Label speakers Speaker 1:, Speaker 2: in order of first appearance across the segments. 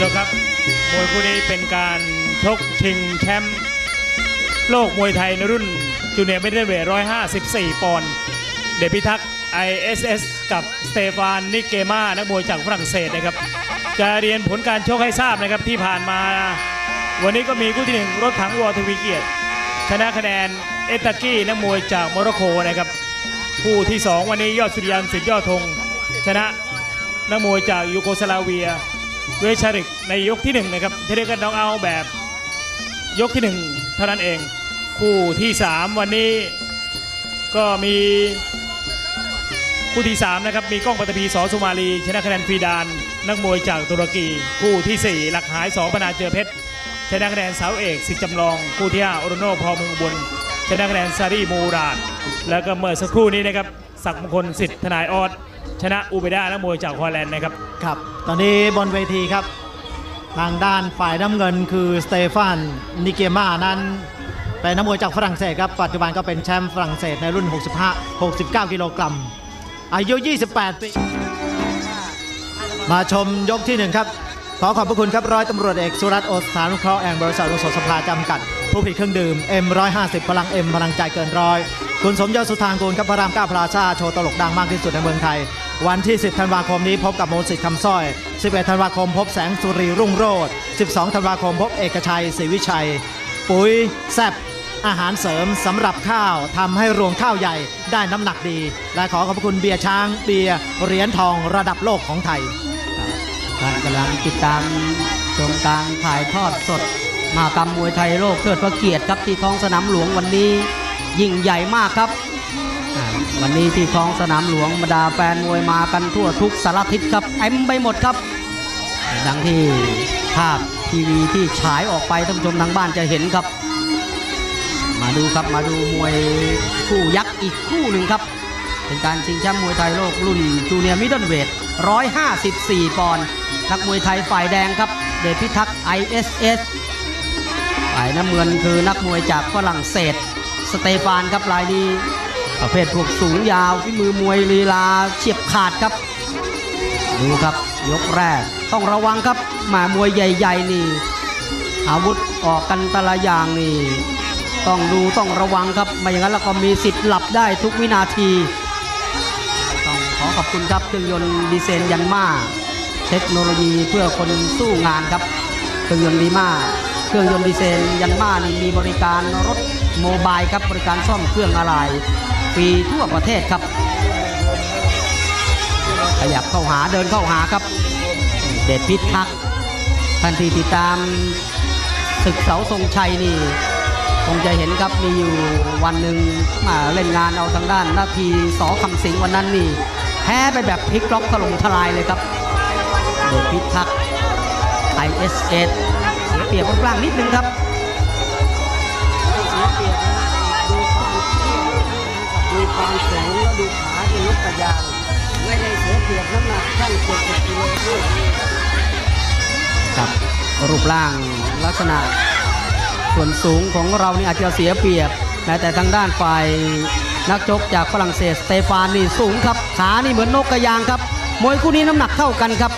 Speaker 1: ชมครับ มวยคู่นี้เป็นการชกชิงแชมป์โลกมวยไทยในรุ่นจูเนียร์ไม่ได้เวท154 ปอนด์เดชพิทักษ์ ISS กับสเตฟานนิเกมา นักมวยจากฝรั่งเศสนะครับ จะเรียนผลการชกให้ทราบนะครับที่ผ่านมา วันนี้ก็มีคู่ที่หนึ่งรถถังวอทวีเกียรติชนะคะแนนเอตากี้นักมวยจากโมร็อกโกนะครับคู่ที่ 2 วันนี้ยอดสุริยันสิทธิ์ยอดธงชนะนักมวยจากยูโกสลาเวีย เวชาริกในยกที่1นะครับที่เรียกกันน้องเอาแบบยกที่ 1 เท่านั้นเอง คู่ที่ 3 วันนี้ก็มีคู่ที่ 3 นะครับ มีกล้องปัตตภีสอสุมาลี ชนะคะแนนฟีดาน นักมวยจากตุรกี คู่ทีสี่4 หลักหายสอพนาเจอเพชรชนะคะแนนสาวเอกสิจำลอง คู่ที่5โอโรโนพอมืองอุบลชนะคะแนนซารีมูราดแล้วก็เมื่อสักครู่นี้นะครับศักมงคลสิทธิ์ทนายออด ชนะอูเบด้านักมวยจากฮอลแลนด์นะครับ
Speaker 2: ครับ ตอนนี้บนเวทีครับ ทางด้านฝ่ายน้ำเงินคือสเตฟานนิเกมานั้นเป็นนักมวยจากฝรั่งเศสครับ ปัจจุบันก็เป็นแชมป์ฝรั่งเศสในรุ่น 65 69 กิโลกรัม อายุ 28 ปี มาชมยกที่หนึ่งครับ ขอขอบพระคุณครับร้อยตำรวจเอกสุรัตน์โอสถานุเคราะห์แห่งบริษัทโอสสภาจำกัด ผู้ผลิตเครื่องดื่ม M150 พลัง M พลังใจเกินร้อย คุณสมยศสุธางกูลครับพระรามเก้าพลาซาโชว์ตลกดังมากที่สุดในเมืองไทย วันที่ 10 ธันวาคมนี้พบกับโมสิทธิ์คำสร้อย 11 ธันวาคมพบแสงสุรีรุ่งโรจน์12 ธันวาคมพบเอกชัยศรีวิชัย ปุ๋ยแซบอาหารเสริมสำหรับข้าวทำให้รวงข้าวใหญ่ได้น้ำหนักดี และขอขอบคุณเบียร์ช้างเบียร์เหรียญทองระดับโลกของไทย
Speaker 3: ท่านกำลังติดตามชมการถ่ายทอดสด มากรรมมวยไทยโลกเทิดพระเกียรติครับที่ท้องสนามหลวงวันนี้ ยิ่งใหญ่มากครับ วันนี้ที่ท้องสนามหลวงบรรดาแฟนมวยมากันทั่วทุกสารทิศครับเต็มไปหมดครับ ดังที่ภาพทีวีที่ฉายออกไปท่านผู้ชมทางบ้านจะเห็นครับ มาดูครับมาดูมวยคู่ยักษ์อีกคู่หนึ่งครับ เป็นการชิงแชมป์มวยไทยโลกรุ่นจูเนียร์มิดเดิลเวท154 ปอนด์นักมวยไทยฝ่ายแดงครับ เดชพิทักษ์ ISS ฝ่ายน้ำเงินคือนักมวยจากฝรั่งเศส สเตฟานครับรายนี้ ประเภทพวกสูงยาวฝีมือมวยลีลาเฉียบขาดครับ ดูครับยกแรกต้องระวังครับหมามวยใหญ่ ๆ นี่ อาวุธออกกันแต่ละอย่างนี่ ต้องดูต้องระวังครับไม่อย่างนั้นแล้วก็มีสิทธิ์หลับได้ทุกวินาที ต้องขอขอบคุณครับเครื่องยนต์ดีเซลยันมาเทคโนโลยีเพื่อคนสู้งานครับเครื่องยนต์ดีมาเครื่องยนต์ดีเซลยันมานี่มีบริการรถโมบายครับบริการซ่อมเครื่องอะไร ฟรีทั่วประเทศครับ ขยับเข้าหาเดินเข้าหาครับ เดชพิทักษ์ทันทีติดตามศึกเสาทรงชัยนี่คงจะเห็นครับมีอยู่วันหนึ่งมาเล่นงานเอาทางด้านนาทีสอคำสิงวันนั้นนี่แพ้ไปแบบพลิกล็อกถล่มทลายเลยครับ เดชพิทักษ์ ISS เอสียเปรียบกลางนิดนึงครับ
Speaker 4: ความสูงแล้วดูขาเป็นลูกกระยางไม่ได้เสียเปรียบน้ำหนักช่างเจ็ดสิบกิโลด้วย
Speaker 3: ครับรูปร่างลักษณะ ส่วนสูงของเรานี่อาจจะเสียเปรียบแม้แต่ทางด้านฝ่ายนักชกจากฝรั่งเศสสเตฟานนี่สูงครับ ขานี่เหมือนนกกระยางครับมวยคู่นี้น้ำหนักเท่ากันครับ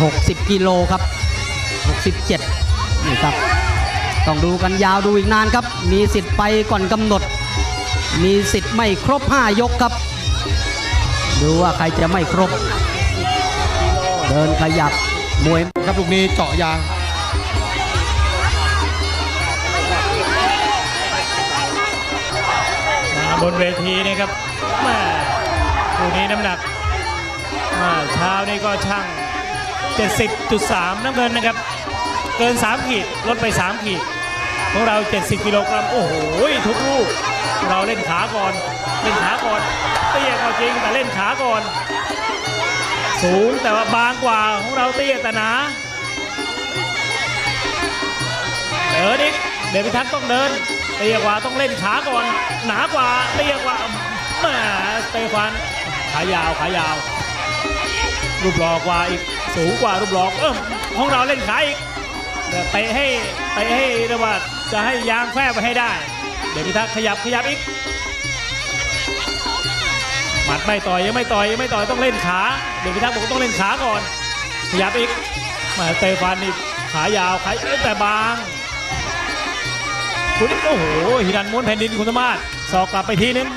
Speaker 3: 60 กิโลครับ 67 นี่ครับ ต้องดูกันยาวดูอีกนานครับ มีสิทธิ์ไปก่อนกำหนด มีสิทธิ์ไม่ครบ 5 ยกครับ ดูว่าใครจะไม่ครบ เดินขยับมวย
Speaker 5: ครับลูกนี้เจาะยาง
Speaker 1: มาบนเวทีนะครับแม่คู่นี้น้ำหนักอ่าเช้านี้ก็ช่าง 70.3 น้ำเงินนะครับ เกิน 3 ขีด ลดไป 3 ขีด ของเรา 70 กิโลกรัมโอ้โหทุกลูกเราเล่นขาก่อน เล่นขาก่อนเตี้ยก็จริงแต่เล่นขาก่อน สูงแต่ว่าบางกว่าของเราเตี้ยแต่หนาเดินอีกเดชพิทักษ์ต้องเดินเตี้ยกว่าต้องเล่นขาก่อน หนากว่าเตี้ยกว่าแหมาสเตฟานขายาวขายาว รูปหล่อกว่าอีกสูงกว่ารูปหล่อเออของเราเล่นขาอีกเดี๋ยวเตะให้เตะให้เรียกว่า จะให้ยางแฟบไปให้ได้ เดชพิทักษ์ขยับขยับอีก หมัดไม่ต่อยยังไม่ต่อยยังไม่ต่อยต้องเล่นขา เดี๋ยวพิทักษ์บอกต้องเล่นขาก่อน ขยับอีกมาเตะฟันนี่ขายาวขาเอ้ยแต่บาง คุณโอ้โหหิรันม้วนแผ่นดินคุณธรรมาศสอกกลับไปทีนึง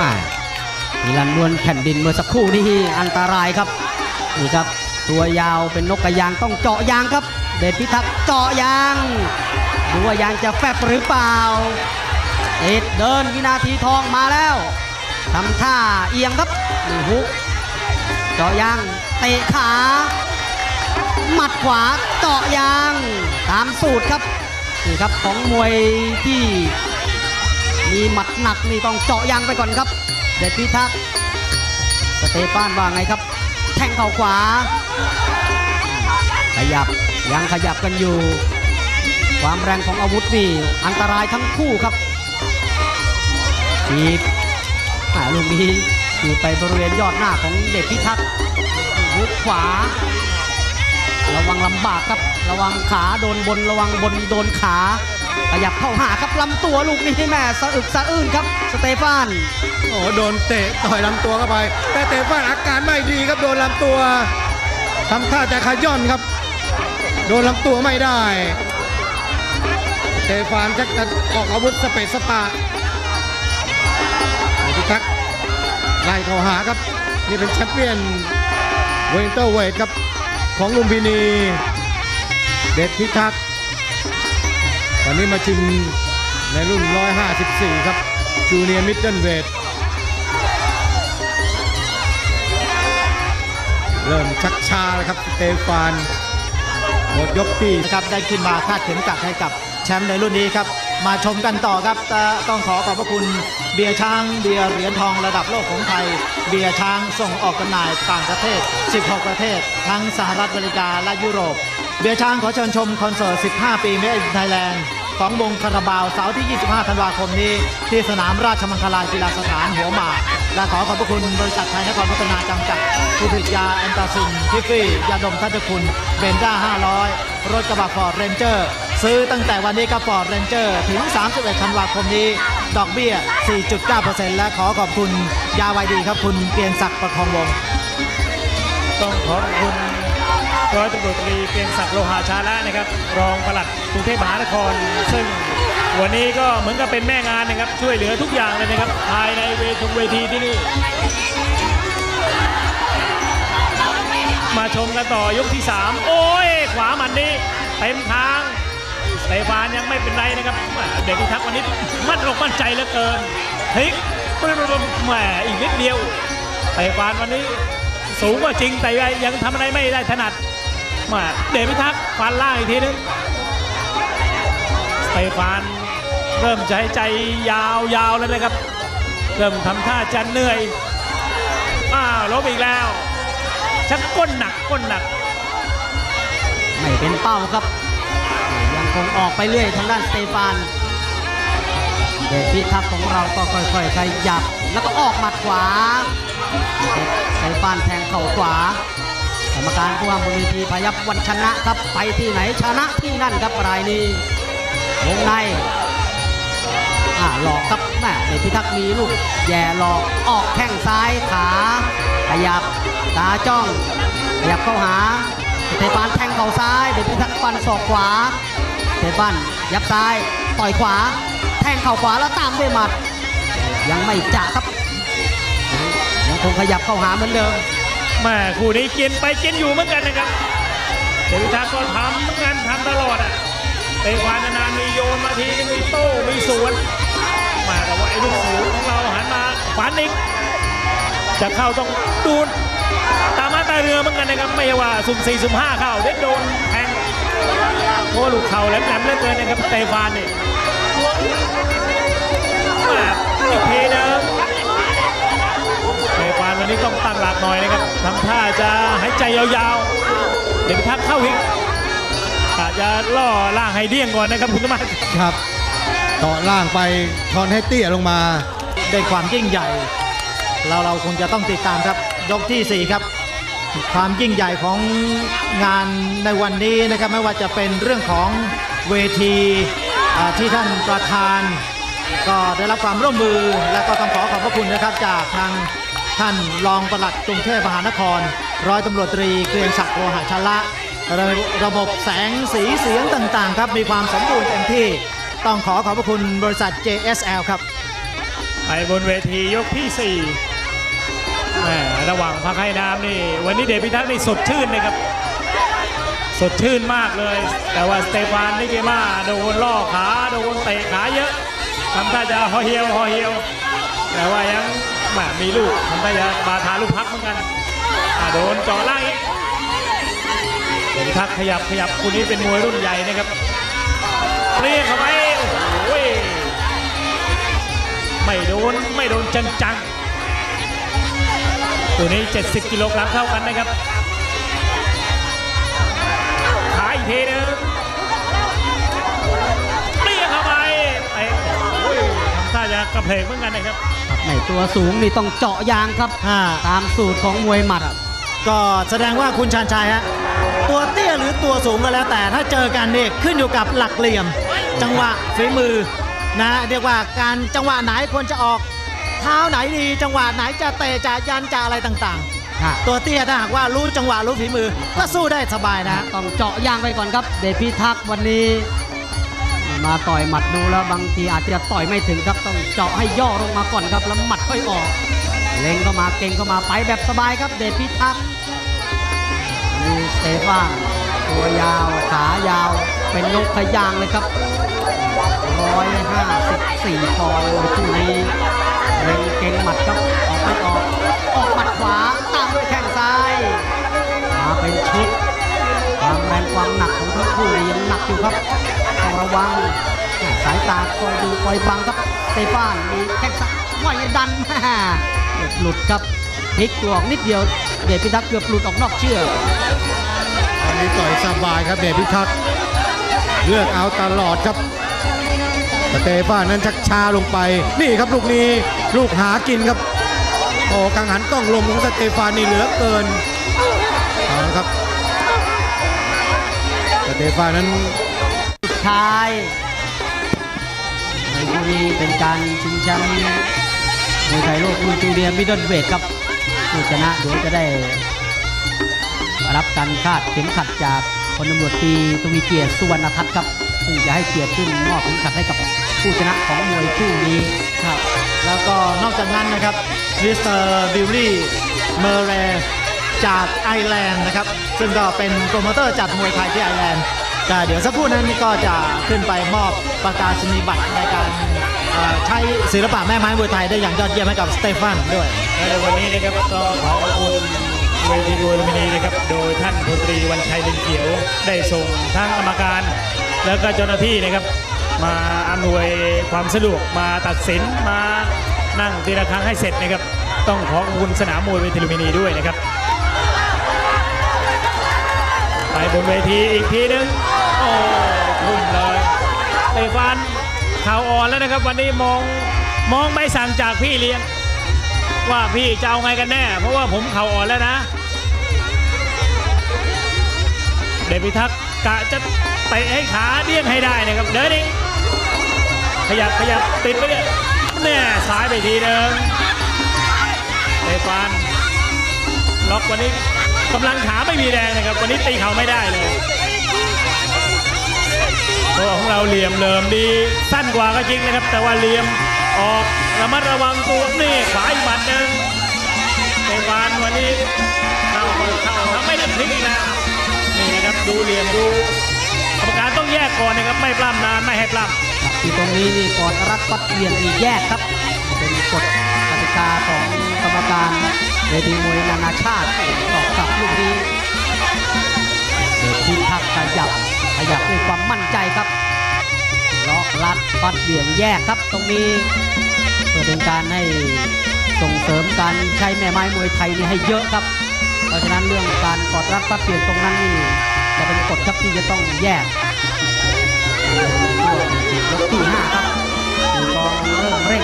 Speaker 3: มามีลันนวลแผ่นดินเมื่อสักครู่นี้อันตรายครับ นี่ครับ ตัวยาวเป็นนกกระยางต้องเจาะยางครับ เดชพิทักษ์เจาะยางดูว่ายางจะแฟบหรือเปล่าเอ็ดเดินวินาทีทองมาแล้วทำท่าเอียงครับนี่ฮุกเจาะยางเตะขาหมัดขวาเจาะยางตามสูตรครับนี่ครับของมวยที่มีหมัดหนักนี่ต้องเจาะยางไปก่อนครับ เด็ดพิทักษ์สเตฟานว่าไงครับ แทงเข่าขวาขยับ ยังขยับกันอยู่ ความแรงของอาวุธนี่อันตรายทั้งคู่ครับทีบลูกนี้ทีบไปบริเวณยอดหน้าของเด็ดพิทักษ์หุกขวา ระวังลำบากครับ ระวังขาโดนบนระวังบนโดนขา ขยับเข้าหาครับลำตัวลูกนี้แม่สะอึกสะอื้นครับ สเตฟาน
Speaker 5: โอ้โดนเตะต่อยลำตัวเข้าไป แต่สเตฟาดอาการไม่ดีครับโดนลำตัวทำท่าจะขย่อนครับ โดนลำตัวไม่ได้เตฟานจะจะออกอาวุธสเปซสปาเดชพิทักษ์ไล่เข้าหาครับ นี่เป็นแชมเปี้ยนเวเตอร์เวทครับ ของลุมพินี เดชพิทักษ์วันนี้มาชิงในรุ่น 154 ครับ จูเนียร์มิดเดิลเวทเริ่มชักชาแล้วครับเตฟาน หมดยกที่
Speaker 2: นะครับได้ขึ้นมาคาดเข็มกลัดให้กับแชมป์ในรุ่นนี้ครับ มาชมกันต่อครับต่ต้องขอขอบพระคุณเบียร์ช้างเบียร์เหรียญทองระดับโลกของไทย เบียร์ช้างส่งออกจำหน่ายต่างประเทศ 16 ประเทศ ทั้งสหรัฐอเมริกาและยุโรป เบียร์ช้างขอเชิญชมคอนเสิร์ต 15 ปีเมดไทยแลนด์ ของวงคาราบาวเสาร์ที่ 25 ธันวาคมนี้ ที่สนามราชมังคลากีฬาสถานหัวหมาก และขอขอบพระคุณบริษัทไทยนครพัฒนาจำกัด ผู้ผลิตยาแอนตาซินทิฟฟี่ ยาดมทัชคุณเบนด้า 500 รถกระบะฟอร์ดเรนเจอร์ซื้อตั้งแต่วันนี้กับฟอร์ดเรนเจอร์ถึง 31 ธันวาคมนี้ ดอกเบี้ย 4.9%และขอขอบคุณยาไวดีครับคุณเกียงศักดิ์ประคองวง
Speaker 1: ต้องขอบคุณ ร้อยตำรวจตรีเกรียงศักดิ์โลหาชาละนะครับ รองปลัดกรุงเทพมหานคร ซึ่งวันนี้ก็เหมือนกับเป็นแม่งานนะครับ ช่วยเหลือทุกอย่างเลยนะครับ ภายในเวทงเวทีที่นี่ มาชมกันต่อยกที่ 3 โอ้ย ขวามันนี่เต็มทางสเตฟานยังไม่เป็นไรนะครับ เด็กพิทักวันนี้มั่นอกมั่นใจเหลือเกินพลิกแหมอีกนิดเดียวสเตฟานวันนี้ สูงกว่าจริงแต่ยังทำอะไรไม่ได้ถนัดมาเดชพิทักษ์ฟันล่างอีกทีนึงสเตฟานเริ่มใจใจยาวๆแล้วนะครับ เริ่มทำท่าจะเหนื่อยอ้าวล้มอีกแล้ว ชักก้นหนักก้นหนัก
Speaker 3: ไม่เป็นเป้าครับ ยังคงออกไปเรื่อยทางด้านสเตฟานเดชพิทักษ์ของเราก็ค่อยๆขยับ แล้วก็ออกหมัดขวา สเตฟานแทงเข่าขวากรรมการผู้ว่าบนเวทีพยับวันชนะครับ ไปที่ไหนชนะที่นั่นครับรายนี้วงในอ่าหลอกครับแม่เดชพิทักษ์มีลูกแย่หลอกออกแข้งซ้ายขาขยับตาจ้อง ขยับเข้าหาเตปานแทงเข่าซ้ายเดชพิทักษ์ฟันศอกขวาเตปานยับซ้ายต่อยขวา แทงเข่าขวาแล้วตามด้วยหมัด ยังไม่จะครับ งขยับเข้าหาเหมือนเดิม
Speaker 1: แม่คู่นี้กินไปกินอยู่เหมือนกันนะครับเดชพิทักษ์ก็ทำเหมือนกันทำตลอดอะเตะควานนานๆมีโยนมาทีมีโต้มีสวนมาแต่ว่าไอ้ลูกสูของเราหันมาฝันอีกจะเข้าต้องดูตามมาตาเรือเหมือนกันนะครับไม่ว่าสุ่มสี่สุ่มห้าเข้าเด็ดโดนแทงเพราะลูกเข่าแหลมๆเหลือเกินนะครับเตฟานนี่มาอีกทีนึง นวันนี้ต้องตั้งหลักหน่อยนะครับทำท่าจะหายใจยาวๆ เดี๋ยวพิทักษ์เข้าอีกอาจจะล่อล่างให้เดี้ยงก่อนนะครับคุณธรรมะ
Speaker 5: ครับต่อล่างไปทอนให้เตี้ยลงมา
Speaker 2: ด้วยความยิ่งใหญ่ เราเราคงจะต้องติดตามครับ ยกทีสี่ 4 ครับ ความยิ่งใหญ่ของงานในวันนี้นะครับไม่ว่าจะเป็นเรื่องของเวทีอ่าที่ท่านประธาน ก็ได้รับความร่วมมือและก็ต้องขอขอบพระคุณนะครับจากทาง ท่านรองปลัดกรุงเทพมหานคร ร้อยตำรวจตรีเกรียงศักดิ์โลหะชละระระบบแสงสีเสียงต่างๆ ครับมีความสมบูรณ์เต็มที่ต้องขอขอบพระคุณบริษัท JSL ครับ
Speaker 1: ไปบนเวทียกที่4แหมระหว่างพักให้น้ำนี่ วันนี้เดชพิทักษ์นี่สดชื่นนะครับ สดชื่นมากเลย แต่ว่าสเตฟานนิเกมาโดนล่อขาโดนเตะขาเยอะทำท่าจะฮอเฮียวฮอเฮียว แต่ว่ายัง แหมมีลูกทำท่าจะบาทาลูกพักเหมือนกันโดนจ่อล่างอีกเดชพิทักขยับขยับคุณนี้เป็นมวยรุ่นใหญ่นะครับเรียกเข้าไปโอ้โหไม่โดนไม่โดนจังๆตัวนี้ 70 กิโลกรัมเท่ากันนะครับขาอีกทีหนึง ทำท่าจะกระเพกเหมือนกันนะครับ
Speaker 3: ครับในตัวสูงนี่ต้องเจาะยางครับ
Speaker 2: อ่า
Speaker 3: ตามสูตรของมวยหมัด
Speaker 2: ก็แสดงว่าคุณชาญชัยฮะตัวเตี้ยหรือตัวสูงก็แล้วแต่ถ้าเจอกันเนี่ยขึ้นอยู่กับหลักเหลี่ยม จังหวะฝีมือนะเรียกว่าการจังหวะไหนควรจะออก เท้าไหนดี จังหวะไหนจะเตะจะยันจะอะไรต่าง
Speaker 3: ค่ะ
Speaker 2: ๆ ตัวเตี้ยถ้าหากว่ารู้จังหวะรู้ฝีมือก็สู้ได้สบายนะ
Speaker 3: ต้องเจาะยางไปก่อนครับ เดชพิทักษ์วันนี้ มาต่อยหมัดดูแล้วบางทีอาจจะต่อยไม่ถึงครับต้องเจาะให้ย่อลงมาก่อนครับแล้วหมัดค่อยออก เล็งเข้ามาเก่งเข้ามาไปแบบสบายครับ เดชพิทักษ์มีสเตฟานตัวยาวขายาวเป็นนกขยางเลยครับ154ปอนด์เลยคู่นี้เล็งเก่งหมัดครับออกไม่ออกออกหมัดขวาตามด้วยแข้งซ้ายมาเป็นชุดความแรงความหนักของทั้งคู่ยังหนักอยู่ครับ ระวังสายตาคอยดูคอยบังครับสเตฟานมีแข้งซ้ายว่ายดันแม่หลุดครับพลิกตัวออกนิดเดียวเดชพิทักษ์เกือบหลุดออกนอกเชือก
Speaker 5: อันนี้ต่อยสบายครับเดชพิทักษ์เลือกเอาตลอดครับสเตฟานนั้นชักช้าลงไป นี่ครับลูกนี้ลูกหากินครับโอ้กังหันต้องลมของสเตฟานนี่เหลือเกินเอาครับสเตฟานนั้น
Speaker 3: ท้ายในคู่นี้เป็นการชิงแชมป์มวยไทยโลกรุ่นจูเนียร์มิดเดิลเวทครับผู้ชนะเดี๋ยวจะได้ รับการคาดเข็มขัดจากพลตำรวจตรีทวีเกียรติสุวรรณทัศน์ครับซึ่งจะให้เกียรติขึ้นมอบเข็มขัดให้กับผู้ชนะของมวยคู่นี้
Speaker 2: ครับ แล้วก็นอกจากนั้นนะครับมิสเตอร์บิลลี่เมเรจากไอร์แลนด์นะครับ ซึ่งก็เป็นโปรโมเตอร์จัดมวยไทยที่ไอร์แลนด์ ก็เดี๋ยวสักครู่นั้นก็จะขึ้นไปมอบประกาศนียบัตรในการใช้ศิลปะแม่ไม้มวยไทยได้อย่างยอดเยี่ยมให้กับสเตฟานด้วย
Speaker 1: และในวันนี้นะครับก็ขอขอบคุณเวทีมวยลุมพินีนะครับโดยท่านพลตรีวันชัยลินเขียวได้ส่งทั้งกรรมการ แล้วก็เจ้าหน้าที่นะครับ มาอำนวยความสะดวกมาตัดสินมานั่งทีละครั้งให้เสร็จนะครับ ต้องขอขอบคุณสนามมวยเวทีลุมพินีด้วยนะครับ บนเวทีอีกทีนึง โอ้ทุ่มเลยเตฟานข่าวอ่อนแล้วนะครับ วันนี้มองมองไม่สั่งจากพี่เลี้ยง ว่าพี่จะเอาไงกันแน่ เพราะว่าผมเข่าอ่อนแล้วนะ เดชพิทักษ์กะจะเตะให้ขาเดี้ยงให้ได้นะครับเดินอีกขยับขยับติดไปเนี่ยแน่ซ้ายไปทีหนึ่งเตฟานล็อกวันนี้ กำลังขาไม่มีแรงนะครับ วันนี้ตีเข่าไม่ได้เลยตัวของเราเหลี่ยมเลิมดีสั้นกว่าก็จริงนะครับ แต่ว่าเหลี่ยมออกระมัดระวังตัวนี่ขวาอีกหมัดหนึ่งเตฟานวันนี้เข้าเข้าทำไม่ได้พลิกนะนี่นะครับดูเหลี่ยมดูกรรมการต้องแยกก่อนนะครับไม่ปล้ำนานไม่ให้ปล้ำ
Speaker 3: ที่ตรงนี้นี่กอดรัดฟัดเหวี่ยงนี่แยกครับเป็นกฎกติกาของกรรมการ เวทีมวยนานาชาติตอบกลับลูกนี้เดชพิทักษ์ขยับขยับด้วยความมั่นใจครับล็อกลัดฟัดเหวี่ยงแยกครับตรงนี้เพื่อเป็นการให้ส่งเสริมการใช้แม่ไม้มวยไทยนี่ให้เยอะครับ เพราะฉะนั้นเรื่องการกอดรัดฟัดเหวี่ยงตรงนั้นนี่จะเป็นกฎครับที่จะต้องแยกยกที่5ครับตีกองเริ่มเร่ง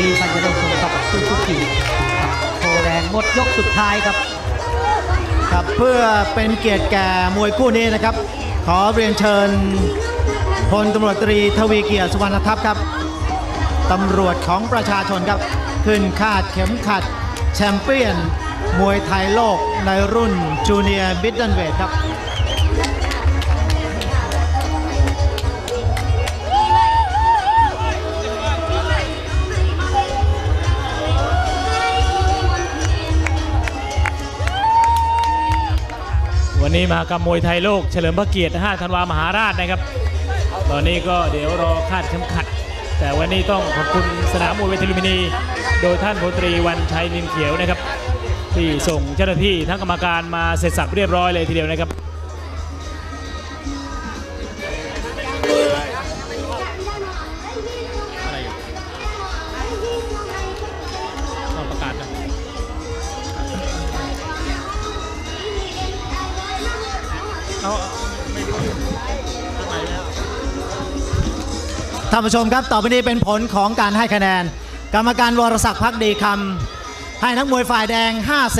Speaker 3: นี้ท่านจะได้ชมกับซูซูกิโคแดงหมดยกสุดท้ายครับ
Speaker 2: ครับเพื่อเป็นเกียรติแก่มวยคู่นี้นะครับ ขอเรียนเชิญพลตำรวจตรีทวีเกียรติสุวรรณทัพครับตำรวจของประชาชนครับ ขึ้นคาดเข็มขัด แชมเปี้ยน มวยไทยโลกในรุ่นจูเนียร์บิดเดิลเวทครับ
Speaker 1: วันนี้มากับมมวยไทยโลก เฉลิมพระเกียรติ 5 ธันวามหาราชนะครับ ตอนนี้ก็เดี๋ยวรอคาดเข็มขัด แต่วันนี้ต้องขอบคุณสนามมวยเวทีลุมพินี โดยท่านพลตรีวันชัยนินเขียวนะครับ ที่ส่งเจ้าหน้าที่ทั้งกรรมการมาเสร็จสับเรียบร้อยเลยทีเดียวนะครับ
Speaker 2: ท่านผู้ชมครับต่อไปนี้เป็นผลของการให้คะแนน กรรมการวรศักดิ์พักดีคำให้นักมวยฝ่ายแดง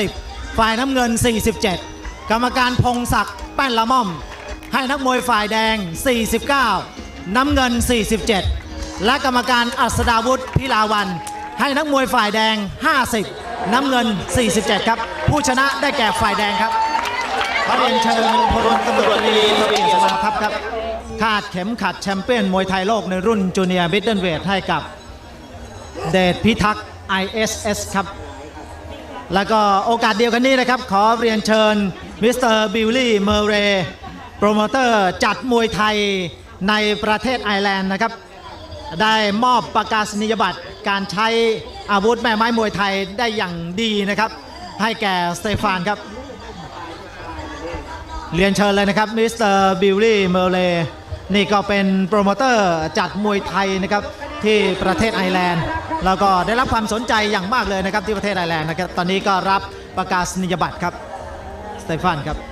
Speaker 2: 50 ฝ่ายน้ำเงิน 47 กรรมการพงศักดิ์แป้นละม่อม ให้นักมวยฝ่ายแดง 49 น้ำเงิน 47 และกรรมการอัศดาวุฒิพิลาวัน ให้นักมวยฝ่ายแดง 50 น้ำเงิน 47 ครับ ผู้ชนะได้แก่ฝ่ายแดงครับขอเรียนเชิญพลตำรวจตรีทวีเกียรติสวัสดิ์ทัพครับ คาดเข็มขัดแชมเปี้ยนมวยไทยโลกในรุ่นจูเนียร์บิดเดิลเวทให้กับเดชพิทักษ์ ISS ครับ แล้วก็โอกาสเดียวกันนี้นะครับ ขอเรียนเชิญมิสเตอร์บิลลี่เมอร์เรย์โปรโมเตอร์จัดมวยไทยในประเทศไอร์แลนด์นะครับ ได้มอบประกาศนียบัตรการใช้อาวุธแม่ไม้มวยไทยได้อย่างดีนะครับ ให้แก่สเตฟานครับ เรียนเชิญเลยนะครับมิสเตอร์บิลลี่เมอร์เล นี่ก็เป็นโปรโมเตอร์จัดมวยไทยนะครับที่ประเทศไอร์แลนด์ แล้วก็ได้รับความสนใจอย่างมากเลยนะครับที่ประเทศไอร์แลนด์นะครับตอนนี้ก็รับประกาศนียบัตรครับสเตฟานครับ